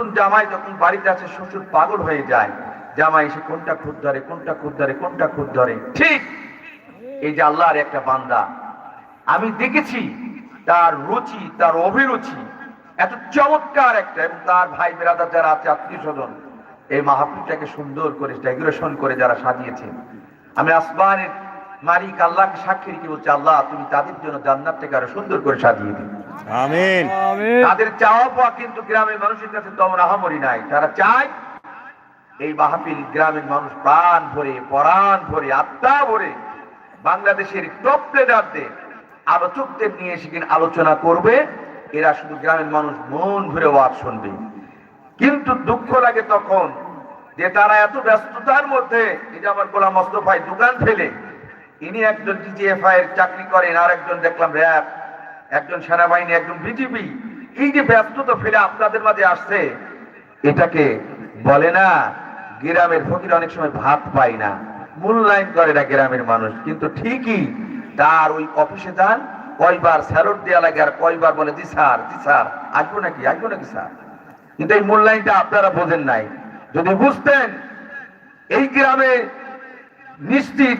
নতুন জামাই যখন বাড়িতে আছে শ্বশুর পাগল হয়ে যায়। জামাই এসে কোনটা খুদ ধরে, কোনটা খুদ ধরে, কোনটা খুদ ধরে? ঠিক এই যে আল্লাহর একটা বান্দা। আমি দেখেছি তার রুচি, তার অভিরুচি এত চমৎকার একটা, এবং তার ভাই বেরাদার যারা আছে আত্মীয় স্বজন এই মাহফিলটাকে সুন্দর করে, ডেকোরেশন করে যারা সাজিয়েছে। আমি আসমানের মালিক আল্লাহকে সাক্ষী রেখে বলছি, আল্লাহ, তুমি তাদের জন্য জান্নাতটাকে আরও সুন্দর করে সাজিয়ে দিন আমিন। তাদের চাওয়া পাওয়া কিন্তু গ্রামের মানুষের কাছে তেমন আহামরি নাই। তারা চায় এই মাহফিল গ্রামের মানুষ প্রাণ ভরে পরাণ ভরে আত্মা ভরে বাংলাদেশের টপ প্লেডারদের আলোচকদের নিয়ে সেখানে আলোচনা করবে। এরা শুধু গ্রামের মানুষ মন ভরে ওয়াজ শুনবে। কিন্তু দুঃখ লাগে তখন যে তারা এত ব্যস্ততার মধ্যে এই যে আমার গোলাম মোস্তফাই দোকান ফেলে ইনি একজন ডিজিএফআই এর চাকরি করেন আর একজন দেখলাম র্যাব একজন সেনাবাহিনী, একজন বিজিবি এই যে ব্যস্ততা ফেলে আপনাদের মাঝে আসছে, এটাকে বলে না, গ্রামের ফকির অনেক সময় ভাত পায় না। মূল্যায়ন করে না গ্রামের মানুষ, কিন্তু ঠিকই তার ওই অফিসে যান, কয়বার স্যালুট দেওয়া লাগে আর কয়বার বলে, জি স্যার জি স্যার, আসব নাকি আসব নাকি স্যার? কিন্তু এই মূল্যায়নটা আপনারা বোঝেন নাই। যদি বুঝতেন, এই গ্রামে নিশ্চিত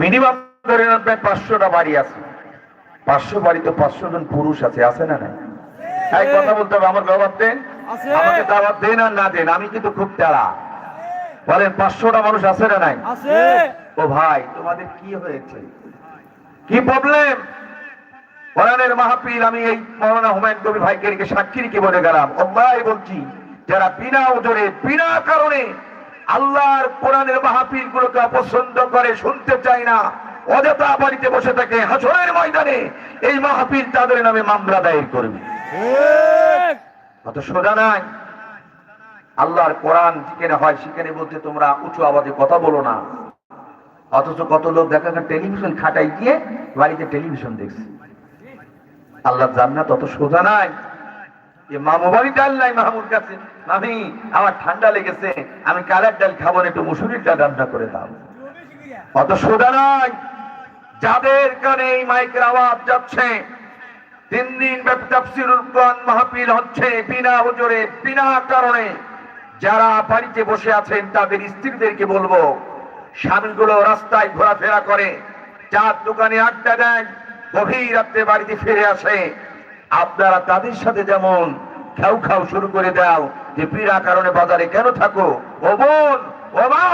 মিনিমাম ধরে পাঁচশোটা বাড়ি আছে। পাঁচশো বাড়িতে পাঁচশো জন পুরুষ আছে আছে না নাই? এই কথা বলতে হবে আমার দেন। আমাকে দাওয়াত দেন আর না দেন আমি কিন্তু খুব তেরা বলেন পাঁচশোটা মানুষ আছে না নাই? ও ভাই তোমাদের কি হয়েছে? কি প্রবলেম কোরআনের মাহফিল আমি এই মৌলানা হুমায়ুন কবি ভাইকে রেখে সাক্ষী রেখে বলে গেলাম। অল্লাহ বলছি যারা বিনা ওজনে বিনা কারণে আল্লাহর কোরআনের মাহফিল গুলোকে অপছন্দ করে শুনতে চায় না অযথা বাড়িতে বসে থাকে হাসরের ময়দানে এই মাহফিল তাদের নামে মামলা দায়ের করবে। অত সোজা নাই। আল্লাহর কোরআন যেখানে হয় সেখানে বলতে তোমরা উঁচু আওয়াজে কথা বলো না। অথচ কত লোক দেখা যায় টেলিভিশন খাটাই গিয়ে বাড়িতে টেলিভিশন দেখছে। আল্লাহ জান্নাত অত সোজা নাই। মামু বাড়ি ডাল নাই মামুর কাছে। আমি আমার ঠান্ডা লেগেছে আমি কালার ডাল খাব না একটু মুসুরির ডাল রান্না করে দাও। অত সোজা নাই যাদের কানে এই মাইকের আওয়াজ যাচ্ছে তিন দিন ব্যাপী তাফসিরুল কোরআন মাহফিল হচ্ছে বিনা হুজুরে বিনা কারণে। যারা বাড়িতে বসে আছেন, তাদের স্ত্রীদেরকে বলব, স্বামীগুলো রাস্তায় ঘোরাফেরা করে চার দোকানে আড্ডা দেয় গভীর রাত্রে বাড়িতে ফিরে আসে। আপনারা তাদের সাথে যেমন খাও খাও শুরু করে দাও, যে বিনা কারণে বাজারে কেন থাকো? ও বোন, ও মা!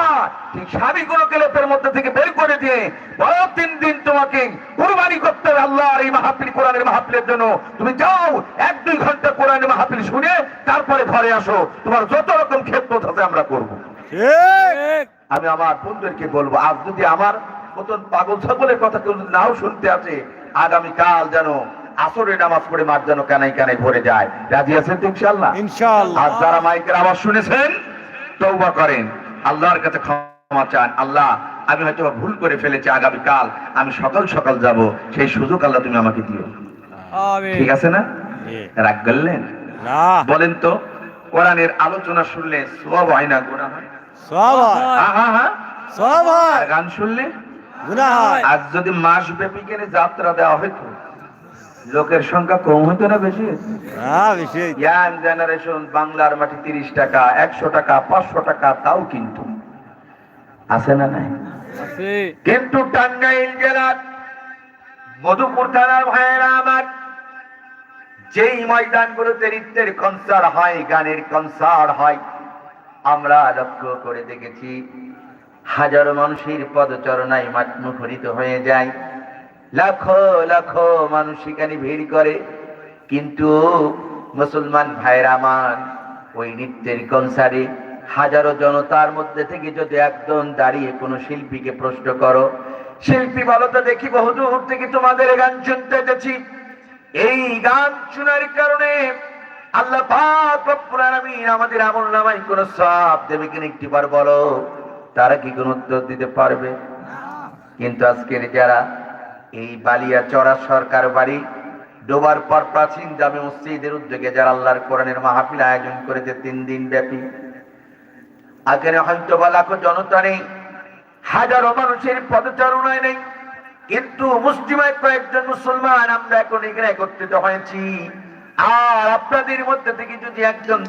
ঠিক স্বামীগুলোকে লোকের মধ্যে থেকে বের করে দিয়ে বড় তিন দিন তোমাকে কুরবানি করতে হবে আল্লাহর এই মাহফিল কোরআনের মাহফিলের জন্য। তুমি যাও এক দুই ঘণ্টা কোরআনের মাহফিল শুনে তারপরে ঘরে আসো। তোমার যত রকম ক্ষেত্র আছে আমরা করব। আমি আমার বন্ধুদেরকে বলব আজ যদি আমার মতন পাগল ছাগলের কথা কেউ নাও শুনতে আছে আগামী কাল যেন আসরে নামাজ পড়ে মাঠ যেন কানাই কানাই ভরে যায়। রাজি আছেন তো ইনশাল্লাহ আর যারা মাইকের আওয়াজ শুনেছেন তৌবা করেন। আল্লাহর কাছে ক্ষমা চান। আল্লাহ আমি হয়তো ভুল করে ফেলেছি আগামী কাল আমি সকাল সকাল যাব সেই সুযোগ আল্লাহ তুমি আমাকে দিও। আমিন। ঠিক আছে না। রাগ করলেন? না। বলেন তো কোরআনের আলোচনা শুনলে সব হয় না গুণা হয়? হয়। হ্যাঁ হ্যাঁ গান শুনলে? গুনাহ হয়। আজ যদি মাস ব্যাপী কেনে যাত্রা দেওয়া হইতো? লোকের সংখ্যা কম হইতো না বেশি? ইয়াং জেনারেশন বাংলার মাটি তিরিশ টাকা একশো টাকা পাঁচশো টাকা তাও কিন্তু। আছে না নাই? কিন্তু টাঙ্গাইল জেলার মধুপুর থানার ভাইয়েরা আমার যেই ময়দানগুলোতে নৃত্যের কনসার্ট হয় গানের কনসার্ট হয় আমরা লক্ষ্য করে দেখেছি হাজারো মানুষের পদচরণায় মাঠ মুখরিত হয়ে যায়। লাখো লাখো মানুষ সেখানে ভিড় করে। কিন্তু মুসলমান ভাইরা আমার, ওই নৃত্যের কনসার্টে হাজারো জনতার মধ্যে থেকে যদি একজন দাঁড়িয়ে কোনো শিল্পীকে প্রশ্ন করো, শিল্পী বলো তো দেখি বহুদূর থেকে তোমাদের গান শুনতে এসেছি। এই গান শোনার কারণে আল্লাহ আমাদের আমল নামায় কোন সব দেবে কিনা একটিবার বলো। তারা কি কোন উত্তর দিতে পারবে? কিন্তু আজকের যারা এই বালিয়া চড়া সরকার বাড়ি ডোবার পর প্রাচীন জামে মসজিদের উদ্যোগে যারা আল্লাহর কোরআনের মাহফিল আয়োজন করেছে তিন দিন ব্যাপী। এখানে হয়তো বা লাখো জনতা নেই, হাজারো মানুষের পদচারণায় নেই, কিন্তু মুসলিমের কয়েকজন মুসলমান আমরা এখন এখানে একত্রিত হয়েছি। আর আপনাদের মধ্যে থেকে যদি একজন